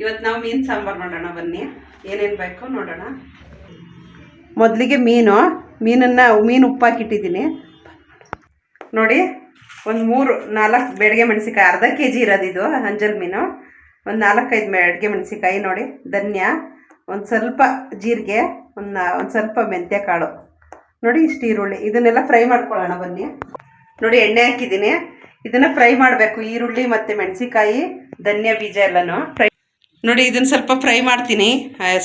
ಮೀನು ಸಾಂಬಾರು ಮಾಡೋಣ ಬನ್ನಿ. ಏನೇನು ಬೇಕು ನೋಡೋಣ. ಮೊದಲಿಗೆ ಮೀನು, ಮೀನನ್ನು ಮೀನು ಉಪ್ಪಾಕಿಟ್ಟಿದ್ದೀನಿ. ನೋಡಿ, ಒಂದು ಮೂರು, ನಾಲ್ಕು ಬೆಳಗ್ಗೆ ಮೆಣಸಿಕಾಯಿ ಅರ್ಧ ಕೆ ಜಿ ಇರೋದಿದು ಅಂಜಲ್ ಮೀನು. ಒಂದು ನಾಲ್ಕೈದು ಬೆಳಗ್ಗೆ ಮೆಣಸಿಕಾಯಿ ನೋಡಿ, ಧನ್ಯ. ಒಂದು ಸ್ವಲ್ಪ ಜೀರಿಗೆ, ಒಂದು ಒಂದು ಸ್ವಲ್ಪ ಮೆಂತ್ಯ ಕಾಳು ನೋಡಿ, ಇಷ್ಟು ಈರುಳ್ಳಿ. ಇದನ್ನೆಲ್ಲ ಫ್ರೈ ಮಾಡ್ಕೊಳ್ಳೋಣ ಬನ್ನಿ. ನೋಡಿ, ಎಣ್ಣೆ ಹಾಕಿದ್ದೀನಿ. ಇದನ್ನು ಫ್ರೈ ಮಾಡಬೇಕು. ಈರುಳ್ಳಿ ಮತ್ತು ಮೆಣಸಿಕಾಯಿ ಧನ್ಯ ಬೀಜ ಎಲ್ಲನೂ. ಫ್ರೈ ನೋಡಿ, ಇದನ್ನು ಸ್ವಲ್ಪ ಫ್ರೈ ಮಾಡ್ತೀನಿ.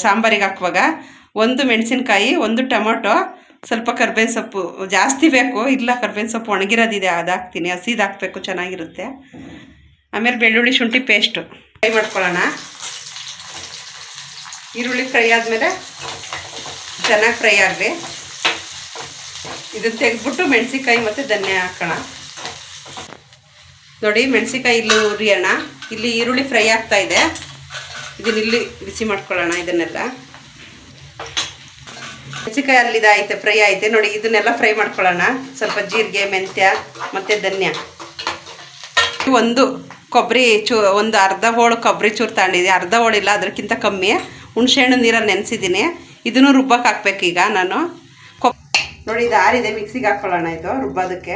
ಸಾಂಬಾರಿಗೆ ಹಾಕುವಾಗ ಒಂದು ಮೆಣಸಿನ್ಕಾಯಿ, ಒಂದು ಟೊಮೊಟೊ, ಸ್ವಲ್ಪ ಕರ್ಬೇವಿನ ಸೊಪ್ಪು. ಜಾಸ್ತಿ ಬೇಕು, ಇಲ್ಲ, ಕರ್ಬೇವಿನ ಸೊಪ್ಪು ಒಣಗಿರೋದಿದೆ ಅದು ಹಾಕ್ತೀನಿ ಹಸಿದು ಹಾಕಬೇಕು, ಚೆನ್ನಾಗಿರುತ್ತೆ. ಆಮೇಲೆ ಬೆಳ್ಳುಳ್ಳಿ ಶುಂಠಿ ಪೇಸ್ಟು. ಫ್ರೈ ಮಾಡ್ಕೊಳ್ಳೋಣ. ಈರುಳ್ಳಿ ಫ್ರೈ ಆದಮೇಲೆ ಚೆನ್ನಾಗಿ ಫ್ರೈ ಆಗಲಿ. ಇದನ್ನು ತೆಗೆದ್ಬಿಟ್ಟು ಮೆಣಸಿನ್ಕಾಯಿ ಮತ್ತು ಧನ್ಯ ಹಾಕೋಣ. ನೋಡಿ, ಮೆಣಸಿನ್ಕಾಯಿ ಇಲ್ಲಿ ಉರಿಯೋಣ. ಇಲ್ಲಿ ಈರುಳ್ಳಿ ಫ್ರೈ ಆಗ್ತಾ ಇದೆ. ಇದನ್ನ ಇಲ್ಲಿ ಬಿಸಿ ಮಾಡ್ಕೊಳ್ಳೋಣ, ಇದನ್ನೆಲ್ಲ. ಹೆಚ್ಚಿಕಾಯಿ ಅಲ್ಲಿ ಇದಾಯ್ತೆ ಫ್ರೈ ಆಯ್ತೆ. ನೋಡಿ, ಇದನ್ನೆಲ್ಲ ಫ್ರೈ ಮಾಡ್ಕೊಳ್ಳೋಣ. ಸ್ವಲ್ಪ ಜೀರಿಗೆ, ಮೆಂತ್ಯ, ಮತ್ತು ಧನ್ಯ. ಒಂದು ಕೊಬ್ಬರಿ ಚೂ, ಒಂದು ಅರ್ಧ ಹೋಳು ಕೊಬ್ಬರಿ ಚೂರು ತಗೊಂಡಿದ್ದೀನಿ. ಅರ್ಧ ಹೋಳಿಲ್ಲ ಅದಕ್ಕಿಂತ ಕಮ್ಮಿ. ಹುಣಸೆಹಣ್ಣು ನೀರಲ್ಲಿ ನೆನೆಸಿದ್ದೀನಿ. ಇದನ್ನು ರುಬ್ಬಕ್ಕೆ ಈಗ ನಾನು. ಕೊಬ್ ನೋಡಿ, ಇದು ಆರಿದೆ, ಮಿಕ್ಸಿಗೆ ಹಾಕ್ಕೊಳ್ಳೋಣ ಇದು, ರುಬ್ಬೋದಕ್ಕೆ.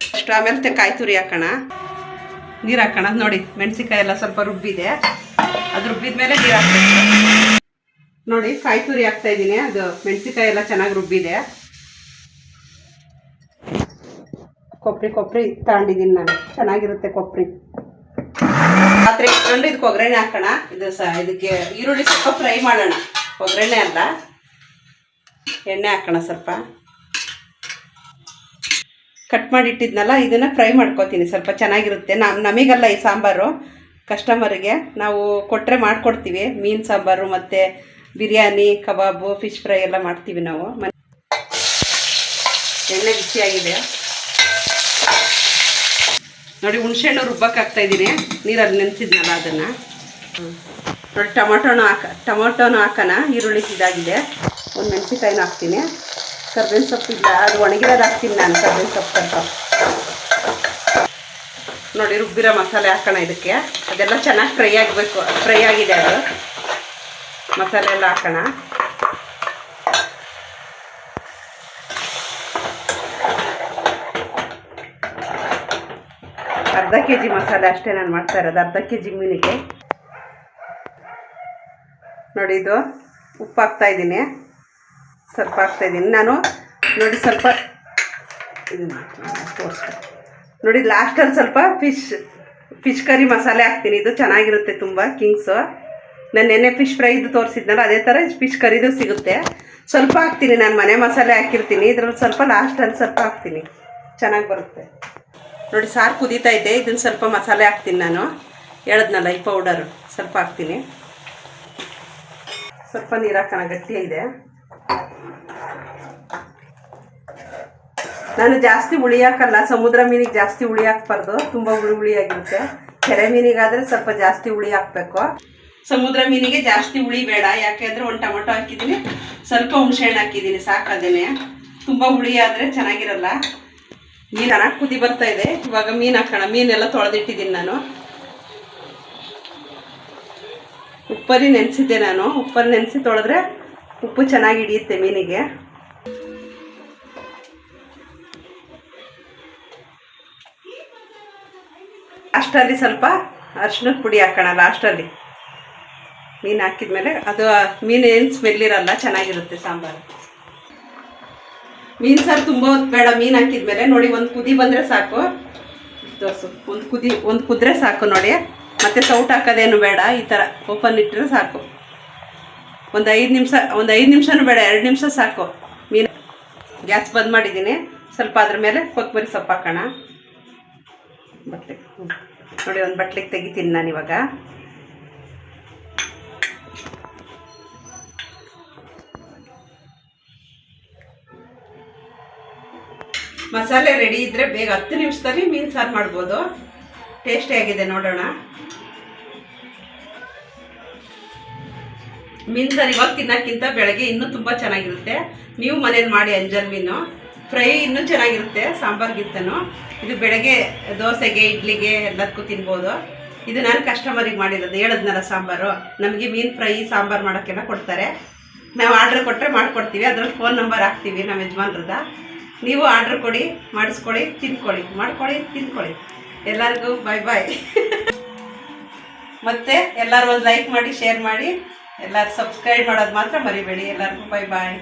ಅಷ್ಟು ಆಮೇಲೆ ಕಾಯಿ ತುರಿ ಹಾಕೋಣ. ನೀರು ಹಾಕೋಣ. ನೋಡಿ ಮೆಣಸಿಕಾಯಿ ಎಲ್ಲ ಸ್ವಲ್ಪ ರುಬ್ಬಿದೆ. ಅದು ರುಬ್ಬಿದ ಮೇಲೆ ನೀರು ಹಾಕ್ಬೇಕು. ನೋಡಿ, ಕಾಯಿ ತುರಿ ಹಾಕ್ತಾ ಇದ್ದೀನಿ. ಅದು ಮೆಣಸಿಕಾಯಿ ಎಲ್ಲ ಚೆನ್ನಾಗಿ ರುಬ್ಬಿದೆ. ಕೊಬ್ಬರಿ ಕೊಬ್ಬರಿ ತಗೊಂಡಿದ್ದೀನಿ ನಾನು. ಚೆನ್ನಾಗಿರುತ್ತೆ ಕೊಬ್ಬರಿ ಪಾತ್ರೆ ಇಟ್ಕೊಂಡು ಇದಕ್ಕೆ ಒಗ್ಗರಣೆ ಹಾಕೋಣ. ಇದು ಸಹ ಇದಕ್ಕೆ ಈರುಳ್ಳಿ ಸ್ವಲ್ಪ ಫ್ರೈ ಮಾಡೋಣ. ಒಗ್ಗರಣೆ ಅಲ್ಲ. ಎಣ್ಣೆ ಹಾಕೋಣ ಸ್ವಲ್ಪ. ಕಟ್ ಮಾಡಿಟ್ಟಿದ್ನಲ್ಲ, ಇದನ್ನು ಫ್ರೈ ಮಾಡ್ಕೊತೀನಿ. ಸ್ವಲ್ಪ ಚೆನ್ನಾಗಿರುತ್ತೆ. ನಮ್ಮ ನಮಗಲ್ಲ ಈ ಸಾಂಬಾರು. ಕಸ್ಟಮರಿಗೆ ನಾವು ಕೊಟ್ಟರೆ ಮಾಡಿಕೊಡ್ತೀವಿ. ಮೀನು ಸಾಂಬಾರು ಮತ್ತು ಬಿರಿಯಾನಿ, ಕಬಾಬು ಫಿಶ್ ಫ್ರೈ ಎಲ್ಲ ಮಾಡ್ತೀವಿ ನಾವು. ಮನೆ ಎಣ್ಣೆ ಬಿಸಿಯಾಗಿದೆ. ನೋಡಿ, ಹುಣಸೆಹಣ್ಣು ರುಬ್ಬಕ್ಕೆ ಹಾಕ್ತಾ ಇದ್ದೀನಿ. ನೀರಲ್ಲಿ ನೆನೆಸಿದ್ನಲ್ಲ ಅದನ್ನು. ನೋಡಿ, ಟೊಮೊಟೊನೂ ಹಾಕ ಟೊಮೊಟೊನೂ ಹಾಕೋಣ. ಈರುಳ್ಳಿ ಇದಾಗಿದೆ. ಒಂದು ಮೆಣಸಿನ್ಕಾಯಿನೂ ಹಾಕ್ತೀನಿ. ಕರ್ಬೇವಿನ ಸೊಪ್ಪು ಇಲ್ಲ, ಅದು ಒಣಗಿರೋದು ಹಾಕ್ತೀನಿ ನಾನು, ಕರ್ಬೇವಿನ ಸೊಪ್ಪು ಸ್ವಲ್ಪ. ನೋಡಿ, ರುಬ್ಬಿರೋ ಮಸಾಲೆ ಹಾಕೋಣ ಇದಕ್ಕೆ. ಅದೆಲ್ಲ ಚೆನ್ನಾಗಿ ಫ್ರೈ ಆಗಬೇಕು, ಫ್ರೈ ಆಗಿದೆ ಅದು. ಮಸಾಲೆ ಎಲ್ಲ ಹಾಕೋಣ. ಅರ್ಧ ಕೆ ಜಿ ಮಸಾಲೆ ಅಷ್ಟೇ ನಾನು ಮಾಡ್ತಾ ಇರೋದು, ಅರ್ಧ ಕೆ ಜಿ ಮೀನಿಗೆ. ನೋಡಿ, ಇದು ಉಪ್ಪು ಹಾಕ್ತಾ ಇದ್ದೀನಿ. ಸ್ವಲ್ಪ ಹಾಕ್ತಾ ಇದ್ದೀನಿ. ನಾನು ನೋಡಿ ಸ್ವಲ್ಪ ಇದು ಮಾಡ್ತೀನಿ, ನೋಡಿ ಲಾಸ್ಟಲ್ಲಿ ಸ್ವಲ್ಪ ಫಿಶ್ ಫಿಶ್ ಕರಿ ಮಸಾಲೆ ಹಾಕ್ತೀನಿ. ಇದು ಚೆನ್ನಾಗಿರುತ್ತೆ ತುಂಬ ಕಿಂಗ್ಸು ನಾನು ನೆನ್ನೆ ಫಿಶ್ ಫ್ರೈದು ತೋರಿಸಿದ್ನಲ್ಲ ಅದೇ ಥರ ಫಿಶ್ ಕರಿದು ಸಿಗುತ್ತೆ. ಸ್ವಲ್ಪ ಹಾಕ್ತೀನಿ ನಾನು ಮನೆ ಮಸಾಲೆ ಹಾಕಿರ್ತೀನಿ. ಇದ್ರಲ್ಲಿ ಸ್ವಲ್ಪ ಲಾಸ್ಟಲ್ಲಿ ಸ್ವಲ್ಪ ಹಾಕ್ತೀನಿ. ಚೆನ್ನಾಗಿ ಬರುತ್ತೆ. ನೋಡಿ ಸಾರು ಕುದೀತಾ ಇದೆ. ಇದನ್ನು ಸ್ವಲ್ಪ ಮಸಾಲೆ ಹಾಕ್ತೀನಿ ನಾನು. ಹೇಳದ್ನಲ್ಲ ಈ ಪೌಡರು ಸ್ವಲ್ಪ ಹಾಕ್ತೀನಿ. ಸ್ವಲ್ಪ ನೀರು ಹಾಕೋಣ ಗಟ್ಟಿಯಾಗಿದೆ. ನಾನು ಜಾಸ್ತಿ ಹುಳಿ ಹಾಕಲ್ಲ ಸಮುದ್ರ ಮೀನಿಗೆ ಜಾಸ್ತಿ ಹುಳಿ ಹಾಕ್ಬಾರ್ದು ತುಂಬ ಹುಳಿ ಆಗಿರುತ್ತೆ ಕೆರೆ ಮೀನಿಗಾದರೆ ಸ್ವಲ್ಪ ಜಾಸ್ತಿ ಹುಳಿ ಹಾಕಬೇಕು ಸಮುದ್ರ ಮೀನಿಗೆ ಜಾಸ್ತಿ ಹುಳಿ ಬೇಡ ಯಾಕೆಂದರೆ ಒಂದು ಟೊಮೊಟೊ ಹಾಕಿದ್ದೀನಿ, ಸ್ವಲ್ಪ ಹುಣಸೆಹಣ್ಣು ಹಾಕಿದ್ದೀನಿ ಸಾಕದೇನೆ ತುಂಬ ಹುಳಿ ಆದರೆ ಚೆನ್ನಾಗಿರಲ್ಲ. ಮೀನು ಚೆನ್ನಾಗಿ ಕುದಿ ಬರ್ತಾ ಇದೆ, ಇವಾಗ ಮೀನು ಹಾಕೋಣ, ಮೀನೆಲ್ಲ ತೊಳೆದಿಟ್ಟಿದ್ದೀನಿ ನಾನು. ಉಪ್ಪಲ್ಲಿ ನೆನೆಸಿದ್ದೆ ನಾನು ಉಪ್ಪಲ್ಲಿ ನೆನೆಸಿ ತೊಳೆದ್ರೆ ಉಪ್ಪು ಚೆನ್ನಾಗಿ ಹಿಡಿಯುತ್ತೆ ಮೀನಿಗೆ. ಲಾಸ್ಟಲ್ಲಿ ಸ್ವಲ್ಪ ಅರ್ಶಿನದ ಪುಡಿ ಹಾಕೋಣ ಲಾಸ್ಟಲ್ಲಿ ಮೀನು ಹಾಕಿದ್ಮೇಲೆ ಅದು ಮೀನು ಏನು ಸ್ಮೆಲ್ ಇರಲ್ಲ, ಚೆನ್ನಾಗಿರುತ್ತೆ ಸಾಂಬಾರು. ಮೀನು ಸಾರು ತುಂಬ ಹೊತ್ತು ಬೇಡ, ಮೀನು ಹಾಕಿದ್ಮೇಲೆ ನೋಡಿ, ಒಂದು ಕುದಿ ಬಂದರೆ ಸಾಕು. ದೋಸು ಒಂದು ಕುದಿ, ಒಂದು ಕುದ್ರೆ ಸಾಕು ನೋಡಿ. ಮತ್ತು ಸೌಟ್ ಹಾಕೋದೇನು ಬೇಡ, ಈ ಥರ ಓಪನ್ ಇಟ್ಟರೆ ಸಾಕು. ಒಂದು ಐದು ನಿಮಿಷ, ಒಂದು ಐದು ನಿಮಿಷನೂ ಬೇಡ, ಎರಡು ನಿಮಿಷ ಸಾಕು. ಮೀನು ಗ್ಯಾಸ್ ಬಂದ್ ಮಾಡಿದ್ದೀನಿ. ಸ್ವಲ್ಪ ಅದ್ರ ಮೇಲೆ ಕೊತ್ತಂಬರಿ ಸೊಪ್ಪು ಹಾಕೋಣ. ಬರ್ತೇವೆ. ನೋಡಿ, ಒಂದು ಬಟ್ಲಿಗೆ ತೆಗಿತೀನಿ ನಾನು ಇವಾಗ. ಮಸಾಲೆ ರೆಡಿ ಇದ್ದರೆ ಬೇಗ ಹತ್ತು ನಿಮಿಷದಲ್ಲಿ ಮೀನು ಸಾರು ಮಾಡ್ಬೋದು. ಟೇಸ್ಟಿಯಾಗಿದೆ ನೋಡೋಣ. ಮೀನು ಸಾರು ಇವಾಗ ತಿನ್ನೋಕ್ಕಿಂತ ಬೆಳಗ್ಗೆ ಇನ್ನೂ ತುಂಬ ಚೆನ್ನಾಗಿರುತ್ತೆ. ನೀವು ಮನೇಲಿ ಮಾಡಿ ಅಂಜಲ್ ಮೀನು. ಫ್ರೈ ಇನ್ನೂ ಚೆನ್ನಾಗಿರುತ್ತೆ, ಸಾಂಬಾರ್ಗಿಂತನೂ. ಇದು ಬೆಳಗ್ಗೆ ದೋಸೆಗೆ, ಇಡ್ಲಿಗೆ ಎಲ್ಲದಕ್ಕೂ ತಿನ್ಬೋದು. ಇದು ನಾನು ಕಸ್ಟಮರಿಗೆ ಮಾಡಿರೋದು, ಹೇಳಿದ್ನಲ್ಲ ಸಾಂಬಾರು. ನಮಗೆ ಮೀನು ಫ್ರೈ ಸಾಂಬಾರು ಮಾಡೋಕ್ಕೆಲ್ಲ ಕೊಡ್ತಾರೆ. ನಾವು ಆರ್ಡ್ರ್ ಕೊಟ್ಟರೆ ಮಾಡಿಕೊಡ್ತೀವಿ, ಅದ್ರಲ್ಲಿ ಫೋನ್ ನಂಬರ್ ಹಾಕ್ತೀವಿ ನಮ್ಮ ಯಜಮಾನ್ರದ ನೀವು ಆರ್ಡ್ರ್ ಕೊಡಿ ಮಾಡಿಸ್ಕೊಳ್ಳಿ ತಿನ್ಕೊಳ್ಳಿ. ಮಾಡ್ಕೊಳ್ಳಿ ತಿನ್ಕೊಳ್ಳಿ. ಎಲ್ಲರಿಗೂ ಬಾಯ್ ಬಾಯ್ ಮತ್ತೆ ಎಲ್ಲರೂ ಒಂದು ಲೈಕ್ ಮಾಡಿ ಶೇರ್ ಮಾಡಿ. ಎಲ್ಲರೂ ಸಬ್ಸ್ಕ್ರೈಬ್ ಮಾಡೋದು ಮಾತ್ರ ಮರಿಬೇಡಿ. ಎಲ್ಲರಿಗೂ ಬಾಯ್ ಬಾಯ್